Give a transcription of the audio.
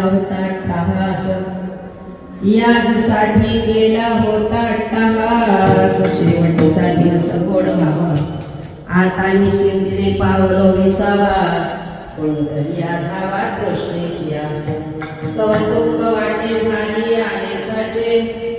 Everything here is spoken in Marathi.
होता अट्टहास. याजसाठी गेला होता टहास शेवटचा दिवस गोड व्हावा. आता निशिंदिने पावलो विसावा. कोणतरी धावा तृष्णेची कौतुक वाटे झाली आणि